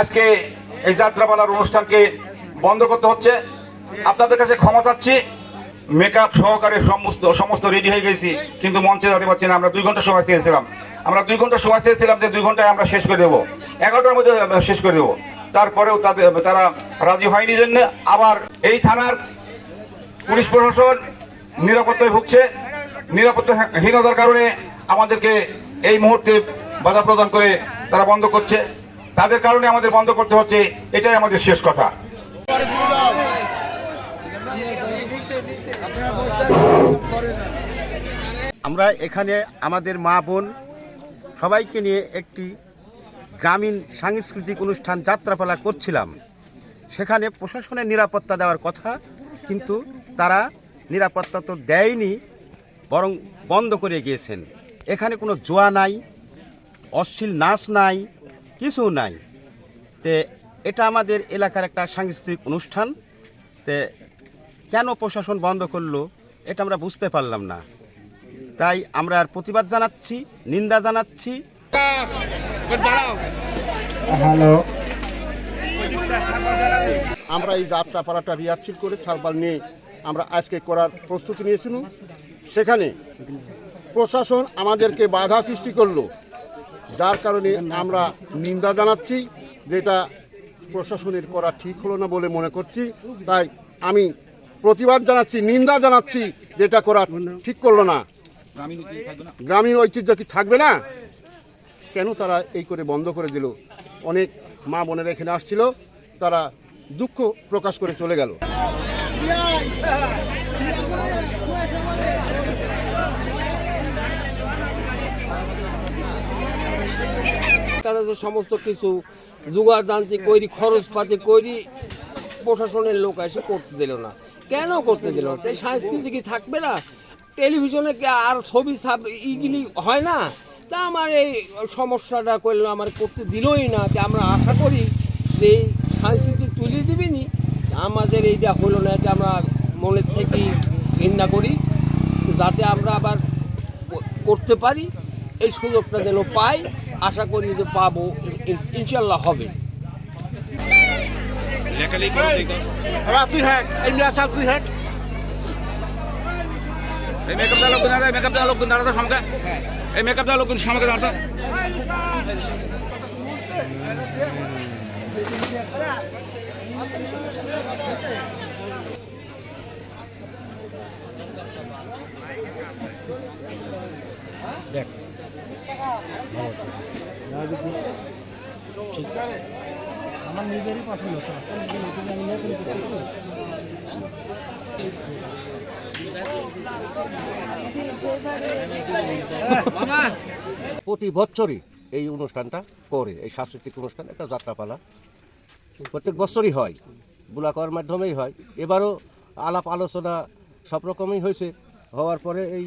আজকে এই যাত্রাপালার অনুষ্ঠানকে বন্ধ করতে হচ্ছে। আপনাদের কাছে ক্ষমা চাচ্ছি। মেকআপ সহকারে সমস্ত সমস্ত রেডি হয়ে গেছি, কিন্তু মঞ্চে যেতে পারছি না। আমরা দুই ঘণ্টা সময় চেয়েছিলাম। আমরা দুই ঘণ্টা সময় চেয়েছিলাম যে দুই ঘন্টায় আমরা শেষ করে দেবো। এগারোটার মধ্যে শেষ করে দেবো। তারপরেও তাদের তারা রাজি হয়নি জন্য আবার এই থানার পুলিশ প্রশাসন নিরাপত্তায় ভুগছে। নিরাপত্তাহীনতার কারণে আমাদেরকে এই মুহূর্তে বাধা প্রদান করে তারা বন্ধ করছে। তাদের কারণে আমাদের বন্ধ করতে হচ্ছে, এটাই আমাদের শেষ কথা। আমরা এখানে আমাদের মা বোন সবাইকে নিয়ে একটি গ্রামীণ সাংস্কৃতিক অনুষ্ঠান যাত্রাপালা করছিলাম। সেখানে প্রশাসনের নিরাপত্তা দেওয়ার কথা, কিন্তু তারা নিরাপত্তা তো দেয়নি, বরং বন্ধ করে গিয়েছেন। এখানে কোনো জোয়া নাই, অশ্লীল নাচ নাই কিছু নাই। তে এটা আমাদের এলাকার একটা সাংস্কৃতিক অনুষ্ঠান। তে কেন প্রশাসন বন্ধ করল এটা আমরা বুঝতে পারলাম না। তাই আমরা আর প্রতিবাদ জানাচ্ছি নিন্দা জানাচ্ছি। আমরা এই যাত্রাপালাটা রিহার্সেল করে সালবাল নিয়ে আমরা আজকে করার প্রস্তুতি নিয়েছিলাম। সেখানে প্রশাসন আমাদেরকে বাধা সৃষ্টি করল। যার কারণে আমরা নিন্দা জানাচ্ছি যেটা প্রশাসনের করা ঠিক হলো না বলে মনে করছি। তাই আমি প্রতিবাদ জানাচ্ছি নিন্দা জানাচ্ছি যেটা করা ঠিক করল না? গ্রামীণ ঐতিহ্য কি থাকবে না? কেন তারা এই করে বন্ধ করে দিল? অনেক মা বোনেরা এখানে আসছিল তারা দুঃখ প্রকাশ করে চলে গেল। তারা তো সমস্ত কিছু যোগাযান্ত্রি করি খরচপাতি করি প্রশাসনের লোক এসে করতে দিল না। কেন করতে দিল? না তাই সংস্কৃতি কি থাকবে না? টেলিভিশনে আর ছবি ছাপ ইগুলি হয় না? তা আমার এই সমস্যাটা করল আমার করতে দিলই না। যে আমরা আশা করি যে এই সংস্কৃতি তুলে দিবিনি আমাদের এইটা হলো না যে আমরা মনের থেকে ঘৃণা করি। যাতে আমরা আবার করতে পারি। এই সুযোগটা যেন পাই। আশা করি যে পাবো ইনশাল্লাহ হবে। তুই হ্যাঁ তুই হ্যাঁ এই মেকআপ দেওয়া লোক দাঁড়া মেকআপ দেওয়া লোক দাঁড়াতে সঙ্গে এই মেকআপ দেওয়া লোক সঙ্গে দাঁড়াতে। প্রতি বছরই এই অনুষ্ঠানটা করে, এই সাংস্কৃতিক অনুষ্ঠান, একটা যাত্রাপালা। প্রত্যেক বছরই হয় বুলা করার মাধ্যমেই হয়। এবারও আলাপ আলোচনা সব রকমই হয়েছে। হওয়ার পরে এই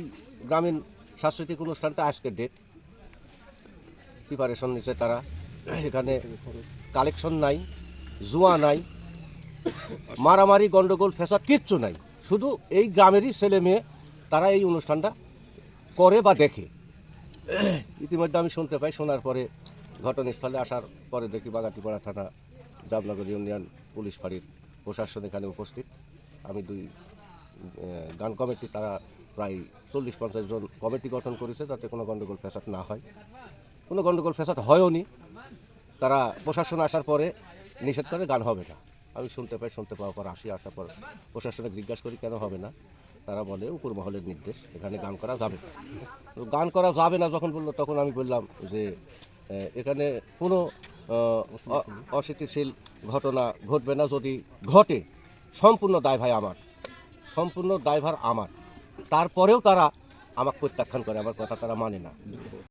গ্রামীণ সাংস্কৃতিক অনুষ্ঠানটা আজকের ডেট প্রিপারেশন নিচ্ছে তারা। এখানে কালেকশন নাই, জুয়া নাই, মারামারি, গন্ডগোল, ফেসাদ কিচ্ছু নাই। শুধু এই গ্রামেরই ছেলে মেয়ে তারা এই অনুষ্ঠানটা করে বা দেখে। ইতিমধ্যে আমি শুনতে পাই, শোনার পরে ঘটনাস্থলে আসার পরে দেখি বাগাতিপাড়া থানা, জামনগর ইউনিয়ন পুলিশ ফাঁড়ির প্রশাসন এখানে উপস্থিত। আমি দুই গান কমিটি, তারা প্রায় চল্লিশ পঞ্চাশ জন কমিটি গঠন করেছে যাতে কোনো গণ্ডগোল ফেসাদ না হয়। কোনো গণ্ডগোল ফ্যাসাদ হয়ও নি তারা প্রশাসন আসার পরে নিষেধ করে গান হবে না। আমি শুনতে পাই, শুনতে পাওয়ার পর আসি, আসার পর প্রশাসনে জিজ্ঞাসা করি, কেন হবে না? তারা বলে, উপর মহলের নির্দেশ, এখানে গান করা যাবে গান করা যাবে না যখন বলল, তখন আমি বললাম যে এখানে কোনো অস্থিতিশীল ঘটনা ঘটবে না। যদি ঘটে, সম্পূর্ণ দায়ভার আমার। সম্পূর্ণ দায়ভার আমার। তারপরেও তারা আমাকে প্রত্যাখ্যান করে। আমার কথা তারা মানে না।